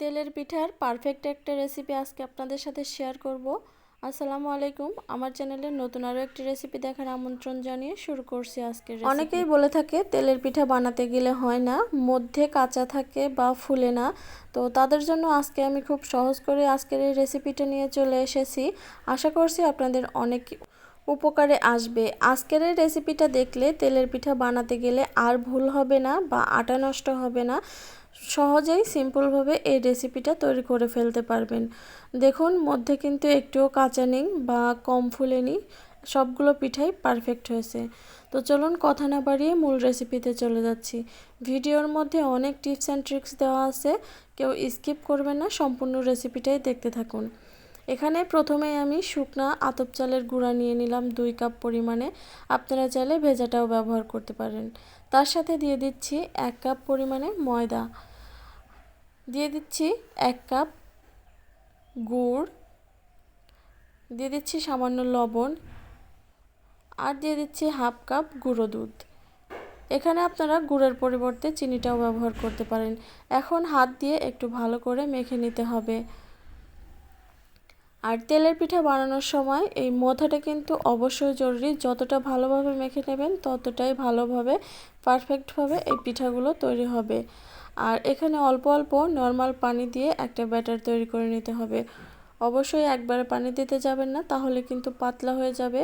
তেলের পিঠার পারফেক্ট একটা রেসিপি আজকে আপনাদের সাথে শেয়ার করব। আসসালামু আলাইকুম, আমার চ্যানেলে নতুন আরও একটি রেসিপি দেখার আমন্ত্রণ জানিয়ে শুরু করছি আজকে অনেকেই বলে থাকে, তেলের পিঠা বানাতে গেলে হয় না, মধ্যে কাঁচা থাকে বা ফুলে না। তো তাদের জন্য আজকে আমি খুব সহজ করে আজকের এই রেসিপিটা নিয়ে চলে এসেছি। আশা করছি আপনাদের অনেক উপকারে আসবে। আজকের এই রেসিপিটা দেখলে তেলের পিঠা বানাতে গেলে আর ভুল হবে না বা আটা নষ্ট হবে না। সহজেই সিম্পলভাবে এই রেসিপিটা তৈরি করে ফেলতে পারবেন। দেখুন, মধ্যে কিন্তু একটুও কাঁচা নেই বা কম ফুলেনি সবগুলো পিঠাই পারফেক্ট হয়েছে। তো চলুন কথা না বাড়িয়ে মূল রেসিপিতে চলে যাচ্ছি। ভিডিওর মধ্যে অনেক টিপস অ্যান্ড ট্রিক্স দেওয়া আছে। কেউ স্কিপ করবেন না, সম্পূর্ণ রেসিপিটাই দেখতে থাকুন। এখানে প্রথমেই আমি শুকনা আতপ চালের গুঁড়া নিয়ে নিলাম দুই কাপ পরিমাণে। আপনারা চাইলে ভেজাটাও ব্যবহার করতে পারেন। তার সাথে দিয়ে দিচ্ছি এক কাপ পরিমাণে ময়দা। দিয়ে দিচ্ছি এক কাপ গুড়। দিয়ে দিচ্ছি সামান্য লবণ। আর দিয়ে দিচ্ছি হাফ কাপ গুঁড়ো দুধ। এখানে আপনারা গুড়ের পরিবর্তে চিনিটাও ব্যবহার করতে পারেন। এখন হাত দিয়ে একটু ভালো করে মেখে নিতে হবে। আর তেলের পিঠা বানানোর সময় এই মথাটা কিন্তু অবশ্যই জরুরি। যতটা ভালোভাবে মেখে নেবেন, ততটাই ভালোভাবে পারফেক্টভাবে এই পিঠাগুলো তৈরি হবে। আর এখানে অল্প অল্প নর্মাল পানি দিয়ে একটা ব্যাটার তৈরি করে নিতে হবে। অবশ্যই একবারে পানি দিতে যাবেন না, তাহলে কিন্তু পাতলা হয়ে যাবে।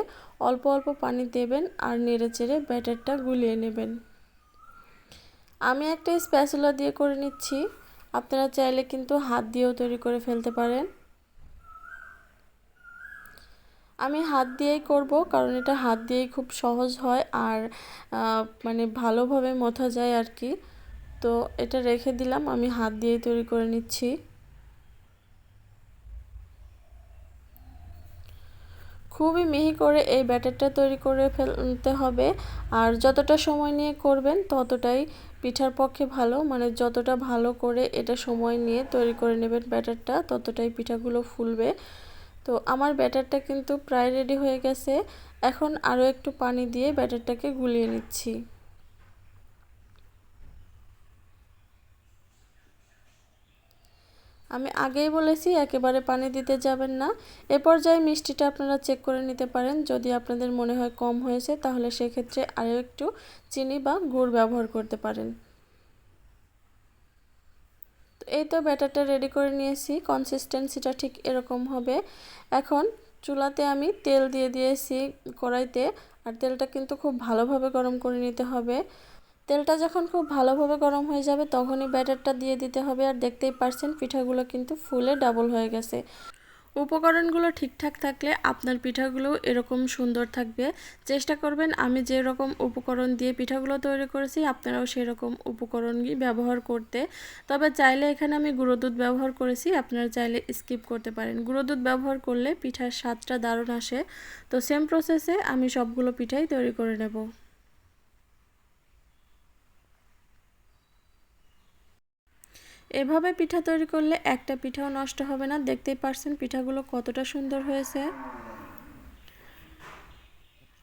অল্প অল্প পানি দেবেন আর নেড়ে চেড়ে ব্যাটারটা গুলিয়ে নেবেন। আমি একটা স্প্যাচুলা দিয়ে করে নিচ্ছি। আপনারা চাইলে কিন্তু হাত দিয়েও তৈরি করে ফেলতে পারেন। আমি হাত দিয়েই করব, কারণ এটা হাত দিয়েই খুব সহজ হয় আর মানে ভালোভাবে মথা যায় আর কি। তো এটা রেখে দিলাম, আমি হাত দিয়েই তৈরি করে নিচ্ছি। খুবই মিহি করে এই ব্যাটারটা তৈরি করে ফেলতে হবে, আর যতটা সময় নিয়ে করবেন ততটাই পিঠার পক্ষে ভালো মানে যতটা ভালো করে এটা সময় নিয়ে তৈরি করে নেবেন ব্যাটারটা, ততটাই পিঠাগুলো ফুলবে। তো আমার ব্যাটারটা কিন্তু প্রায় রেডি হয়ে গেছে। এখন আরও একটু পানি দিয়ে ব্যাটারটাকে গুলিয়ে নিচ্ছি। আমি আগেই বলেছি, একেবারে পানি দিতে যাবেন না। এ পর্যায়ে মিষ্টিটা আপনারা চেক করে নিতে পারেন। যদি আপনাদের মনে হয় কম হয়েছে, তাহলে সেক্ষেত্রে আরও একটু চিনি বা গুড় ব্যবহার করতে পারেন। এই তো ব্যাটারটা রেডি করে নিয়েছি কনসিস্টেন্সিটা ঠিক এরকম হবে। এখন চুলাতে আমি তেল দিয়ে দিয়েছি কড়াইতে, আর তেলটা কিন্তু খুব ভালোভাবে গরম করে নিতে হবে। তেলটা যখন খুব ভালোভাবে গরম হয়ে যাবে, তখনই ব্যাটারটা দিয়ে দিতে হবে, আর দেখতেই পারছেন পিঠাগুলো কিন্তু ফুলে ডাবল হয়ে গেছে। উপকরণগুলো ঠিকঠাক থাকলে আপনার পিঠাগুলো এরকম সুন্দর থাকবে। চেষ্টা করবেন, আমি যে রকম উপকরণ দিয়ে পিঠাগুলো তৈরি করেছি, আপনারাও সেরকম উপকরণই ব্যবহার করতে। তবে চাইলে এখানে আমি গুঁড়ো দুধ ব্যবহার করেছি, আপনারা চাইলে স্কিপ করতে পারেন। গুঁড়ো দুধ ব্যবহার করলে পিঠার স্বাদটা দারুণ আসে। তো সেম প্রসেসে আমি সবগুলো পিঠাই তৈরি করে নেব। এভাবে পিঠা তৈরি করলে একটা পিঠাও নষ্ট হবে না। দেখতেই পারছেন পিঠাগুলো কতটা সুন্দর হয়েছে।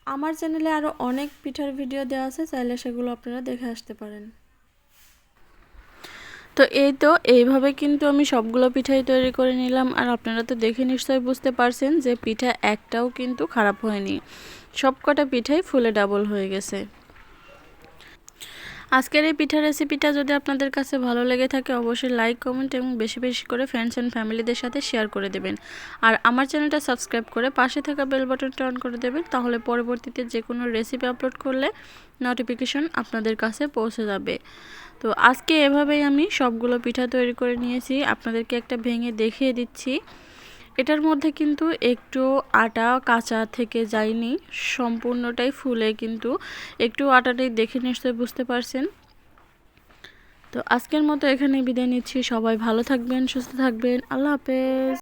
আমার চ্যানেলে আরও অনেক পিঠার ভিডিও দেওয়া আছে, চাইলে সেগুলো আপনারা দেখে আসতে পারেন। তো এই তো, এইভাবে কিন্তু আমি সবগুলো পিঠাই তৈরি করে নিলাম। আর আপনারা তো দেখে নিশ্চয়ই বুঝতে পারছেন যে পিঠা একটাও কিন্তু খারাপ হয়নি। সব কটা পিঠাই ফুলে ডাবল হয়ে গেছে। আজকের এই পিঠা রেসিপিটা যদি আপনাদের কাছে ভালো লেগে থাকে, অবশ্যই লাইক কমেন্ট এবং বেশি বেশি করে ফ্রেন্ডস অ্যান্ড ফ্যামিলিদের সাথে শেয়ার করে দেবেন। আর আমার চ্যানেলটা সাবস্ক্রাইব করে পাশে থাকা বেল বাটনটা অন করে দেবেন, তাহলে পরবর্তীতে যে কোনো রেসিপি আপলোড করলে নোটিফিকেশন আপনাদের কাছে পৌঁছে যাবে। তো আজকে এভাবেই আমি সবগুলো পিঠা তৈরি করে নিয়েছি। আপনাদেরকে একটা ভেঙে দেখিয়ে দিচ্ছি। এটার মধ্যে কিন্তু একটু আটা কাঁচা থেকে যায়নি, সম্পূর্ণটাই ফুলে কিন্তু একটু আটাটাই দেখে নিশ্চয় বুঝতে পারছেন। তো আজকের মতো এখানে বিদায় নিচ্ছি, সবাই ভালো থাকবেন, সুস্থ থাকবেন, আল্লাহ হাফেজ।